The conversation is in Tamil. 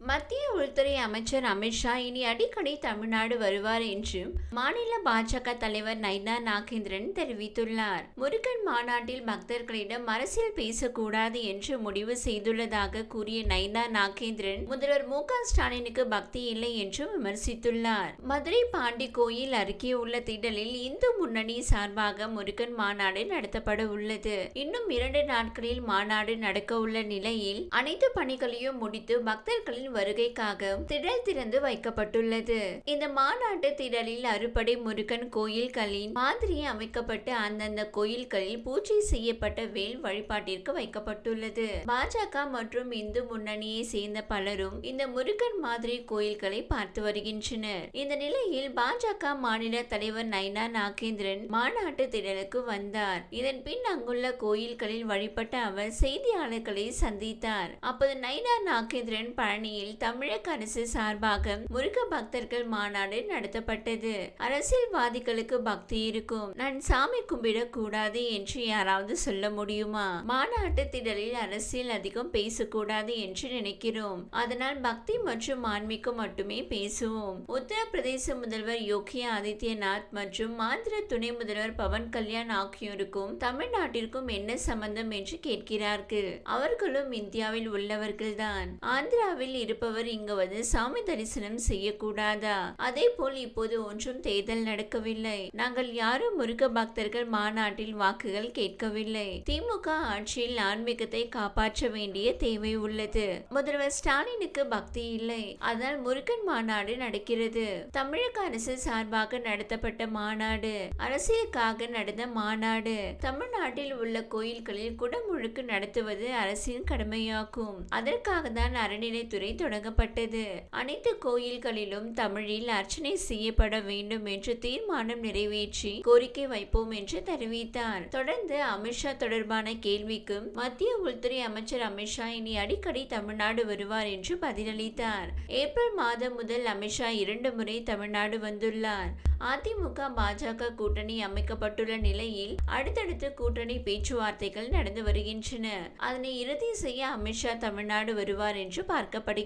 மத்திய உள்துறை அமைச்சர் அமித்ஷா இனி அடிக்கடி தமிழ்நாடு வருவார் என்றும் மாநில பாஜக தலைவர் நைனா நாகேந்திரன் தெரிவித்துள்ளார். முருகன் மாநாட்டில் பக்தர்களிடம் அரசியல் பேசக்கூடாது என்று முடிவு செய்துள்ளதாக கூறிய நைனா நாகேந்திரன் முதல்வர் மு க ஸ்டாலினுக்கு பக்தி இல்லை என்றும் விமர்சித்துள்ளார். மதுரை பாண்டி கோயில் அருகே உள்ள திடலில் இந்து முன்னணி சார்பாக முருகன் மாநாடு நடத்தப்பட உள்ளது. இன்னும் இரண்டு நாட்களில் மாநாடு நடக்க உள்ள நிலையில் அனைத்து பணிகளையும் முடித்து பக்தர்களின் வருகைக்காக திடல் திறந்து வைக்கப்பட்டுள்ளது. இந்த மாநாட்டு திடலில் அறுபடை முருகன் கோயில்களின் மாதிரி அமைக்கப்பட்டு அந்தந்த கோயில்களில் பூஜை செய்யப்பட்ட வேல் வழிபாட்டிற்கு வைக்கப்பட்டுள்ளது. பாஜக மற்றும் இந்து முன்னணியை சேர்ந்த பலரும் இந்த முருகன் மாதிரி கோயில்களை பார்த்து வருகின்றனர். இந்த நிலையில் பாஜக மாநில தலைவர் நைனா நாகேந்திரன் மாநாட்டு திடலுக்கு வந்தார். இதன் பின் அங்குள்ள கோயில்களில் வழிபட்ட அவர் செய்தியாளர்களை சந்தித்தார். அப்போது நைனா நாகேந்திரன் பழனியை பழனியில் தமிழக அரசு சார்பாக முருக பக்தர்கள் மாநாடு நடத்தப்பட்டது. அரசியல்வாதிகளுக்கு பக்தி இருக்கும். நான் சாமி கும்பிடக் கூடாது என்று யாராவது சொல்ல முடியுமா? மாநாட்டு திடலில் அரசியல் அதிகம் பேசக்கூடாது என்று நினைக்கிறோம். அதனால் பக்தி மற்றும் ஆன்மீகம் மட்டுமே பேசுவோம். உத்தரப்பிரதேச முதல்வர் யோகி ஆதித்யநாத் மற்றும் ஆந்திர துணை முதல்வர் பவன் கல்யாண் ஆகியோருக்கும் தமிழ்நாட்டிற்கும் என்ன சம்பந்தம் என்று கேட்கிறார்கள்? அவர்களும் இந்தியாவில் உள்ளவர்கள்தான். ஆந்திராவில் இருப்பவர் இங்கு வந்து சாமி தரிசனம் செய்யக்கூடாதா? அதே போல் இப்போது ஒன்றும் தேர்தல் நடக்கவில்லை. நாங்கள் யாரும் முருக பக்தர்கள் மாநாட்டில் வாக்குகள் கேட்கவில்லை. திமுக ஆட்சியில் ஆன்மீகத்தை காப்பாற்ற வேண்டிய தேவை உள்ளது. முதல்வர் ஸ்டாலினுக்கு பக்தி இல்லை. அதனால் முருகன் மாநாடு நடக்கிறது. தமிழக அரசு சார்பாக நடத்தப்பட்ட மாநாடு. அரசியலுக்காக நடந்த மாநாடு. தமிழ்நாட்டில் உள்ள கோயில்களில் குடமுழுக்கு நடத்துவது அரசின் கடமையாகும். அதற்காக தான் அறநிலைத்துறை தொடங்கப்பட்டது. அனைத்து கோயில்களிலும் தமிழில் அர்ச்சனை செய்யப்பட வேண்டும் என்று தீர்மானம் நிறைவேற்றி கோரிக்கை வைப்போம் என்று தெரிவித்தார். தொடர்ந்து அமித்ஷா தொடர்பான கேள்விக்கும் மத்திய உள்துறை அமைச்சர் அமித்ஷா இனி அடிக்கடி தமிழ்நாடு வருவார் என்று பதிலளித்தார். ஏப்ரல் மாதம் முதல் அமித்ஷா இரண்டு முறை தமிழ்நாடு வந்துள்ளார். அதிமுக பாஜக கூட்டணி அமைக்கப்பட்டுள்ள நிலையில் அடுத்தடுத்து கூட்டணி பேச்சுவார்த்தைகள் நடந்து வருகின்றன. அதனை இறுதி செய்ய அமித்ஷா தமிழ்நாடு வருவார் என்று பார்க்கப்படுகிறது.